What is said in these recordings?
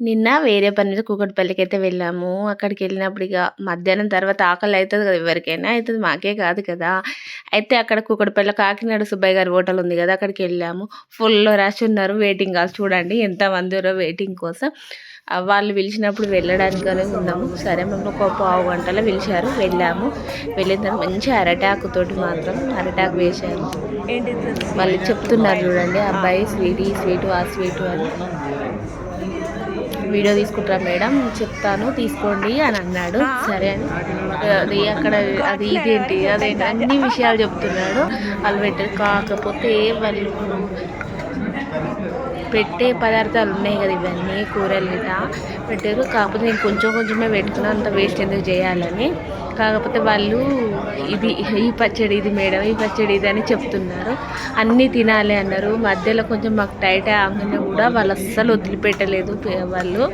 నిన్న వేరే పని మీద కూకట్పల్లికి అయితే వెళ్ళాము. అక్కడికి వెళ్ళినప్పుడు ఇక మధ్యాహ్నం తర్వాత ఆకలి అవుతుంది కదా ఎవరికైనా అవుతుంది మాకే కాదు కదా. అయితే అక్కడ కూకట్పల్లి కాకినాడ సుబ్బయ్య గారి హోటల్ ఉంది కదా అక్కడికి వెళ్ళాము. ఫుల్ రష్ ఉన్నారు వెయిటింగ్ కాదు చూడండి ఎంతమంది ఉన్నారో వెయిటింగ్ కోసం. వాళ్ళు పిలిచినప్పుడు వెళ్ళడానికనే ఉన్నాము. సరే మేము ఒక పావు గంటలో పిలిచారు వెళ్ళాము. వెళ్ళిన తర్వాత మంచి అరటాకుతోటి మాత్రం అరటాకు వేశారు. వాళ్ళు చెప్తున్నారు చూడండి అబ్బాయి స్వీట్ ఈ స్వీటు ఆ స్వీటు అని. వీడియో తీసుకుంటారా మేడం? చెప్తాను తీసుకోండి అని అన్నాడు. సరే అని. అది అక్కడ అది ఇదేంటి? అదేంటి? అన్ని విషయాలు చెప్తున్నాడు. వాళ్ళు పెట్టారు కాకపోతే వాళ్ళు పెట్టే పదార్థాలు ఉన్నాయి కదా ఇవన్నీ కూరలు ఇట్లా పెట్టారు కాకపోతే నేను కొంచెం కొంచెమే పెట్టుకున్నా అంత వేస్ట్ ఎందుకు చేయాలని. కాకపోతే వాళ్ళు ఇది ఈ పచ్చడి ఇది మేడం ఈ పచ్చడి ఇది అని చెప్తున్నారు. అన్నీ తినాలి అన్నారు. మధ్యలో కొంచెం మాకు టైట్ ఆగినా కూడా వాళ్ళు అస్సలు వదిలిపెట్టలేదు వాళ్ళు.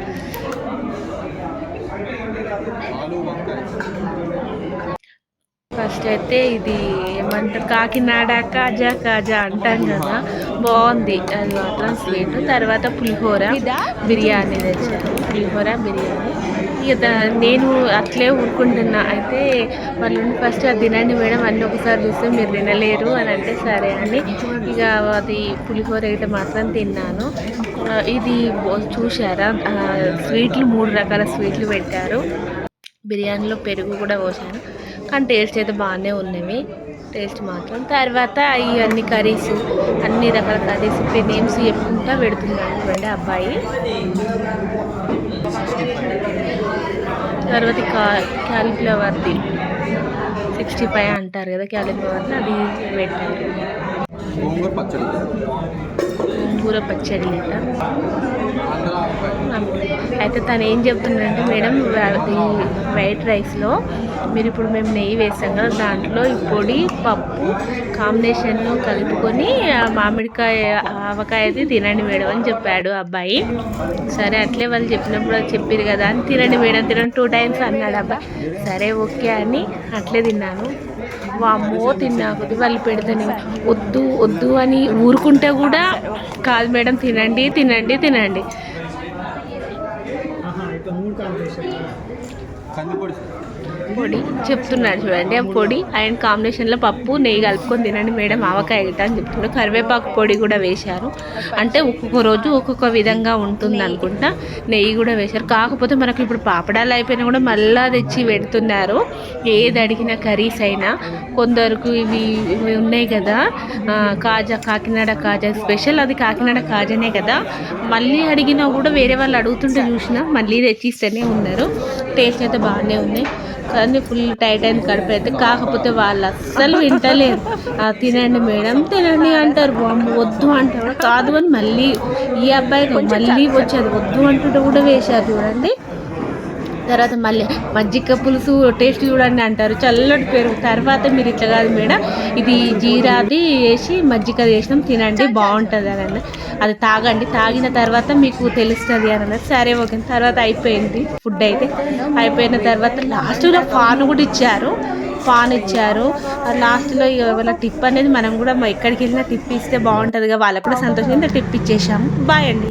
ఫస్ట్ అయితే ఇది ఏమంటారు? కాకినాడ కాజా కాజా అంటాం కదా. బాగుంది. అది మాత్రం స్వీట్. తర్వాత పులిహోర బిర్యానీ తెచ్చారు. పులిహోర బిర్యానీ. ఇక నేను అట్లే ఊరుకుంటున్నా. అయితే వాళ్ళు ఫస్ట్ అది తినండి మేడం. అన్నీ ఒకసారి చూస్తే మీరు తినలేరు అని అంటే సరే అని. ఇక అది పులిహోర అయితే మాత్రం తిన్నాను. ఇది చూసారా స్వీట్లు మూడు రకాల స్వీట్లు పెట్టారు. బిర్యానీలో పెరుగు కూడా పోసాను. కానీ టేస్ట్ అయితే బాగానే ఉన్నవి. టేస్ట్ మాత్రం. తర్వాత ఇవన్నీ కర్రీస్ అన్ని రకాల కర్రీస్ నేమ్స్ చెప్పుకుంటా పెడుతున్నాను చూడండి అబ్బాయి. తర్వాత కా క్యాలిఫ్లవర్ది సిక్స్టీ ఫైవ్ అంటారు కదా క్యాలిఫ్లవర్ని అది పెట్టారు గోంగూర పచ్చడి. అయితే తను ఏం చెప్తుందంటే మేడం వైట్ రైస్లో మీరు ఇప్పుడు మేము నెయ్యి వేసాం కదా దాంట్లో ఈ పొడి పప్పు కాంబినేషన్లో కలుపుకొని మామిడికాయ ఆవకాయ తినండి మేడం అని చెప్పాడు అబ్బాయి. సరే అట్లే వాళ్ళు చెప్పినప్పుడు చెప్పారు కదా అని తినండి మేడం తినండి టూ టైమ్స్ అన్నాడు అబ్బా సరే ఓకే అని అట్లే తిన్నాను. వామ్మో తిన్నా కొద్ది వాళ్ళు పెడతాను. వద్దు వద్దు అని ఊరుకుంటే కూడా కాదు మేడం తినండి తినండి తినండి ಕಂದುಕೊಡಿ ಸರ್ పొడి చెప్తున్నాడు చూడండి. ఆ పొడి అండ్ కాంబినేషన్లో పప్పు నెయ్యి కలుపుకొని తినండి మేడం. ఆవకాయ గిట్ట అని చెప్తున్నాడు కరివేపాకు పొడి కూడా వేశారు. అంటే ఒక్కొక్క రోజు ఒక్కొక్క విధంగా ఉంటుంది అనుకుంటా. నెయ్యి కూడా వేశారు. కాకపోతే మనకు ఇప్పుడు పాపడాలు అయిపోయినా కూడా మళ్ళా తెచ్చి పెడుతున్నారు. ఏది అడిగిన కర్రీస్ అయినా. కొందరికి ఇవి ఇవి ఉన్నాయి కదా. కాజా కాకినాడ కాజా. స్పెషల్ అది కాకినాడ కాజానే కదా. మళ్ళీ అడిగినా కూడా వేరే వాళ్ళు అడుగుతుంటే చూసినా మళ్ళీ తెచ్చిస్తేనే ఉన్నారు. టేస్ట్ అయితే బాగానే ఉన్నాయి కానీ ఫుల్ టైట్ అయింది కడుపు అయితే కాకపోతే వాళ్ళు అస్సలు వింటలేరు. తినండి మేడం తినండి అంటారు. వద్దు అంటారు. కాదు అని మళ్ళీ ఈ అబ్బాయికి మళ్ళీ వచ్చేది. వద్దు అంటుంటే కూడా వేశారు చూడండి. తర్వాత మళ్ళీ మజ్జిగ పులుసు టేస్ట్ చూడండి అంటారు. చల్లటి పెరుగు. తర్వాత మీరు ఇట్లా కాదు మేడం ఇది జీరాది వేసి మజ్జిగ చేసినాం తినండి బాగుంటుంది అని అది తాగండి. తాగిన తర్వాత మీకు తెలుస్తుంది అని అన్నారు. సరే ఓకే. తర్వాత అయిపోయింది ఫుడ్ అయితే. అయిపోయిన తర్వాత లాస్ట్లో పాన్ కూడా ఇచ్చారు. పాన్ ఇచ్చారు. లాస్ట్లో వాళ్ళ టిప్ అనేది మనం కూడా ఎక్కడికి వెళ్ళినా టిప్ ఇస్తే బాగుంటుందిగా వాళ్ళకు కూడా సంతోషంగా టిప్ ఇచ్చేసాము. బాయ్ అండి.